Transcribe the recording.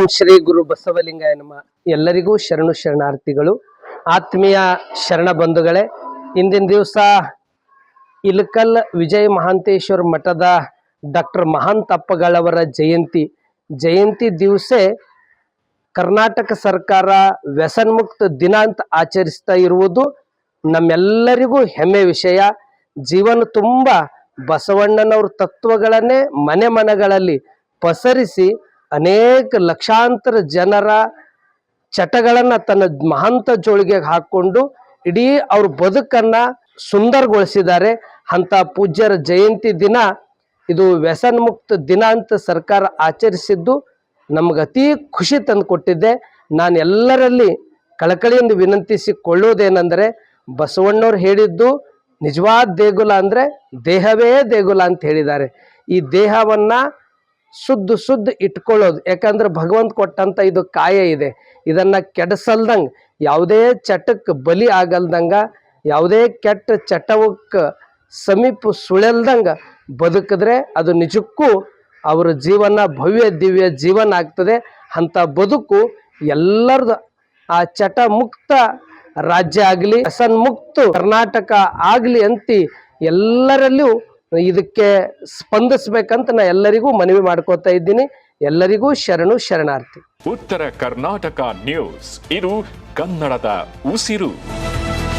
ಓಂ ಶ್ರೀ ಗುರು ಬಸವಲಿಂಗಾಯ ನಮ. ಎಲ್ಲರಿಗೂ ಶರಣು ಶರಣಾರ್ಥಿಗಳು, ಆತ್ಮೀಯ ಶರಣ ಬಂಧುಗಳೇ, ಇಂದಿನ ದಿವಸ ಇಲಕಲ್ ವಿಜಯ ಮಹಾಂತೇಶ್ವರ ಮಠದ ಡಾಕ್ಟರ್ ಮಹಾಂತಪ್ಪಗಳವರ ಜಯಂತಿ. ಜಯಂತಿ ದಿವಸ ಕರ್ನಾಟಕ ಸರ್ಕಾರ ವ್ಯಸನ್ಮುಕ್ತ ದಿನ ಅಂತ ಆಚರಿಸ್ತಾ ಇರುವುದು ನಮ್ಮೆಲ್ಲರಿಗೂ ಹೆಮ್ಮೆ ವಿಷಯ. ಜೀವನ ತುಂಬ ಬಸವಣ್ಣನವ್ರ ತತ್ವಗಳನ್ನೇ ಮನೆ ಮನೆಗಳಲ್ಲಿ ಪಸರಿಸಿ ಅನೇಕ ಲಕ್ಷಾಂತರ ಜನರ ಚಟಗಳನ್ನ ತನ್ನ ಮಹಂತ ಜೋಳಿಗೆಗೆ ಹಾಕೊಂಡು ಇಡೀ ಅವ್ರ ಬದುಕನ್ನ ಸುಂದರಗೊಳಿಸಿದ್ದಾರೆ. ಅಂತ ಪೂಜ್ಯರ ಜಯಂತಿ ದಿನ ಇದು ವ್ಯಸನ್ಮುಕ್ತ ದಿನ ಅಂತ ಸರ್ಕಾರ ಆಚರಿಸಿದ್ದು ನಮ್ಗೆ ಅತಿ ಖುಷಿ ತಂದು ಕೊಟ್ಟಿದ್ದೆ. ನಾನು ಎಲ್ಲರಲ್ಲಿ ಕಳಕಳಿಯಿಂದ ವಿನಂತಿಸಿಕೊಳ್ಳೋದೇನೆಂದರೆ ಬಸವಣ್ಣವ್ರು ಹೇಳಿದ್ದು ನಿಜವಾದ ದೇಗುಲ ಅಂದರೆ ದೇಹವೇ ದೇಗುಲ ಅಂತ ಹೇಳಿದ್ದಾರೆ. ಈ ದೇಹವನ್ನ ಶುದ್ಧ ಶುದ್ಧ ಇಟ್ಕೊಳ್ಳೋದು. ಯಾಕಂದ್ರೆ ಭಗವಂತ ಕೊಟ್ಟಂತ ಇದು ಕಾಯ ಇದೆ. ಇದನ್ನ ಕೆಡಸಲ್ದಂಗ, ಯಾವುದೇ ಚಟಕ್ಕೆ ಬಲಿ ಆಗಲ್ದಂಗ, ಯಾವುದೇ ಕೆಟ್ಟ ಚಟವಕ್ಕೆ ಸಮೀಪ ಸುಳೆಲ್ದಂಗ ಬದುಕಿದ್ರೆ ಅದು ನಿಜಕ್ಕೂ ಅವರ ಜೀವನ ಭವ್ಯ ದಿವ್ಯ ಜೀವನ ಆಗ್ತದೆ. ಅಂಥ ಬದುಕು ಎಲ್ಲರದು. ಆ ಚಟ ಮುಕ್ತ ರಾಜ್ಯ ಆಗಲಿ ವ್ಯಸನ್ ಕರ್ನಾಟಕ ಆಗಲಿ ಅಂತ ಎಲ್ಲರಲ್ಲೂ ಇದಕ್ಕೆ ಸ್ಪಂದಿಸ್ಬೇಕಂತ ನಾ ಎಲ್ಲರಿಗೂ ಮನವಿ ಮಾಡ್ಕೋತಾ ಇದ್ದೀನಿ. ಎಲ್ಲರಿಗೂ ಶರಣು ಶರಣಾರ್ಥಿ. ಉತ್ತರ ಕರ್ನಾಟಕ ನ್ಯೂಸ್. ಇದು ಕನ್ನಡದ ಉಸಿರು.